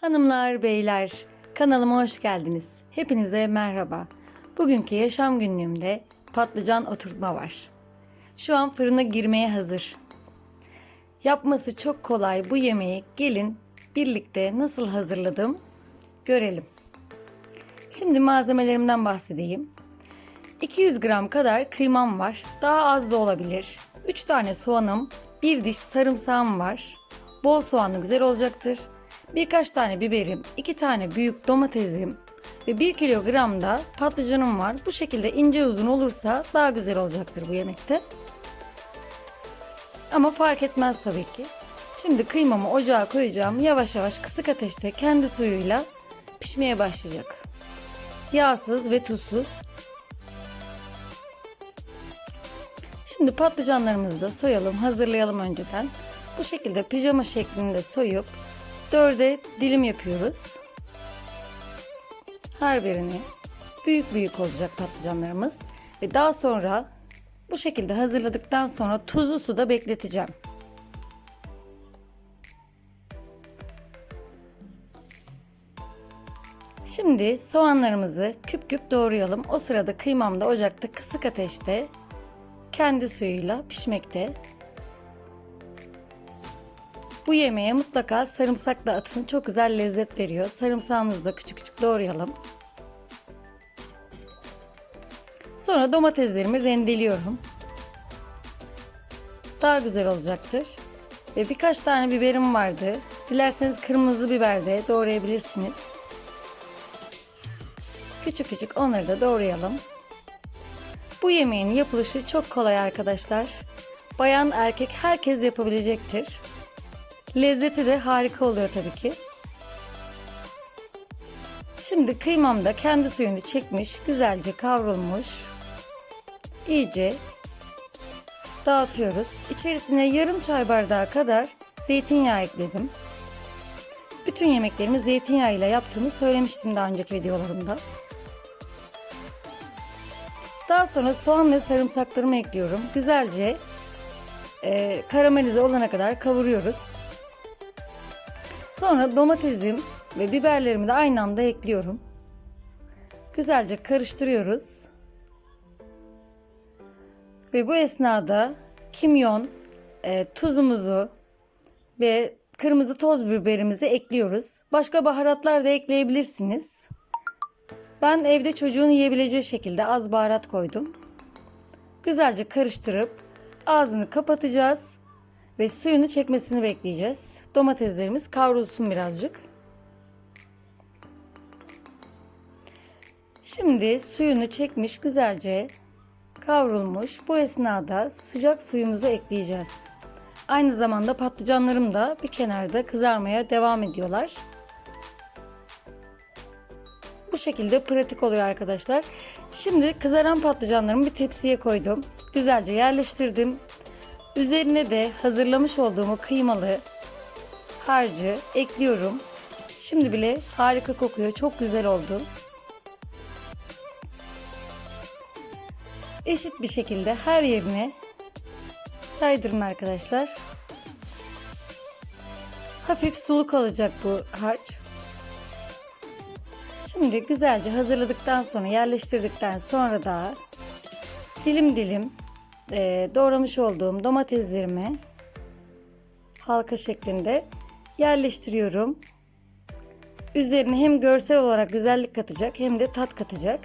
Hanımlar, beyler, kanalıma hoş geldiniz. Hepinize merhaba. Bugünkü yaşam günlüğümde patlıcan oturtma var. Şu an fırına girmeye hazır. Yapması çok kolay bu yemeği gelin birlikte nasıl hazırladım görelim. Şimdi malzemelerimden bahsedeyim. 200 gram kadar kıymam var. Daha az da olabilir. 3 tane soğanım, bir diş sarımsağım var. Bol soğanlı güzel olacaktır. Birkaç tane biberim, 2 tane büyük domatesim ve 1 kilogram da patlıcanım var. Bu şekilde ince uzun olursa daha güzel olacaktır bu yemekte. Ama fark etmez tabii ki. Şimdi kıymamı ocağa koyacağım. Yavaş yavaş kısık ateşte kendi suyuyla pişmeye başlayacak. Yağsız ve tuzsuz. Şimdi patlıcanlarımızı da soyalım, hazırlayalım önceden. Bu şekilde pijama şeklinde soyup dörde dilim yapıyoruz. Her birini büyük büyük olacak patlıcanlarımız ve daha sonra bu şekilde hazırladıktan sonra tuzlu suda bekleteceğim. Şimdi soğanlarımızı küp küp doğrayalım. O sırada kıymam da ocakta kısık ateşte kendi suyuyla pişmekte. Bu yemeğe mutlaka sarımsak da atın. Çok güzel lezzet veriyor. Sarımsağımızı da küçük küçük doğrayalım. Sonra domateslerimi rendeliyorum. Daha güzel olacaktır. Ve birkaç tane biberim vardı. Dilerseniz kırmızı biber de doğrayabilirsiniz. Küçük küçük onları da doğrayalım. Bu yemeğin yapılışı çok kolay arkadaşlar. Bayan erkek herkes yapabilecektir. Lezzeti de harika oluyor tabii ki. Şimdi kıymam da kendi suyunu çekmiş, güzelce kavrulmuş. İyice dağıtıyoruz. İçerisine yarım çay bardağı kadar zeytinyağı ekledim. Bütün yemeklerimi zeytinyağı ile yaptığımı söylemiştim daha önceki videolarımda. Daha sonra soğan ve sarımsaklarımı ekliyorum. Güzelce e, karamelize olana kadar kavuruyoruz. Sonra domatesim ve biberlerimi de aynı anda ekliyorum. Güzelce karıştırıyoruz. Ve bu esnada kimyon, e, tuzumuzu ve kırmızı toz biberimizi ekliyoruz. Başka baharatlar da ekleyebilirsiniz. Ben evde çocuğun yiyebileceği şekilde az baharat koydum. Güzelce karıştırıp ağzını kapatacağız ve suyunu çekmesini bekleyeceğiz. Domateslerimiz kavrulsun birazcık. Şimdi suyunu çekmiş güzelce kavrulmuş. Bu esnada sıcak suyumuzu ekleyeceğiz. Aynı zamanda patlıcanlarım da bir kenarda kızarmaya devam ediyorlar. Bu şekilde pratik oluyor arkadaşlar. Şimdi kızaran patlıcanlarımı bir tepsiye koydum. Güzelce yerleştirdim. Üzerine de hazırlamış olduğum kıymalı harcı ekliyorum. Şimdi bile harika kokuyor. Çok güzel oldu. Eşit bir şekilde her yerine yaydırın arkadaşlar. Hafif sulu kalacak bu harç. Şimdi güzelce hazırladıktan sonra yerleştirdikten sonra da dilim dilim e, doğramış olduğum domateslerimi halka şeklinde yerleştiriyorum. Üzerine hem görsel olarak güzellik katacak hem de tat katacak.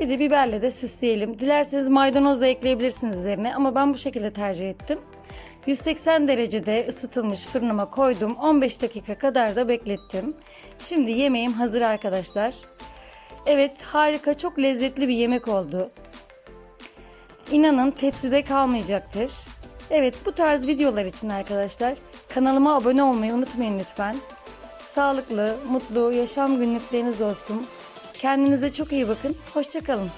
Bir de biberle de süsleyelim. Dilerseniz maydanoz da ekleyebilirsiniz üzerine ama ben bu şekilde tercih ettim. 180 derecede ısıtılmış fırınıma koydum. 15 dakika kadar da beklettim. Şimdi yemeğim hazır arkadaşlar. Evet harika çok lezzetli bir yemek oldu. İnanın tepside kalmayacaktır. Evet bu tarz videolar için arkadaşlar kanalıma abone olmayı unutmayın lütfen. Sağlıklı, mutlu yaşam günlükleriniz olsun. Kendinize çok iyi bakın. Hoşçakalın.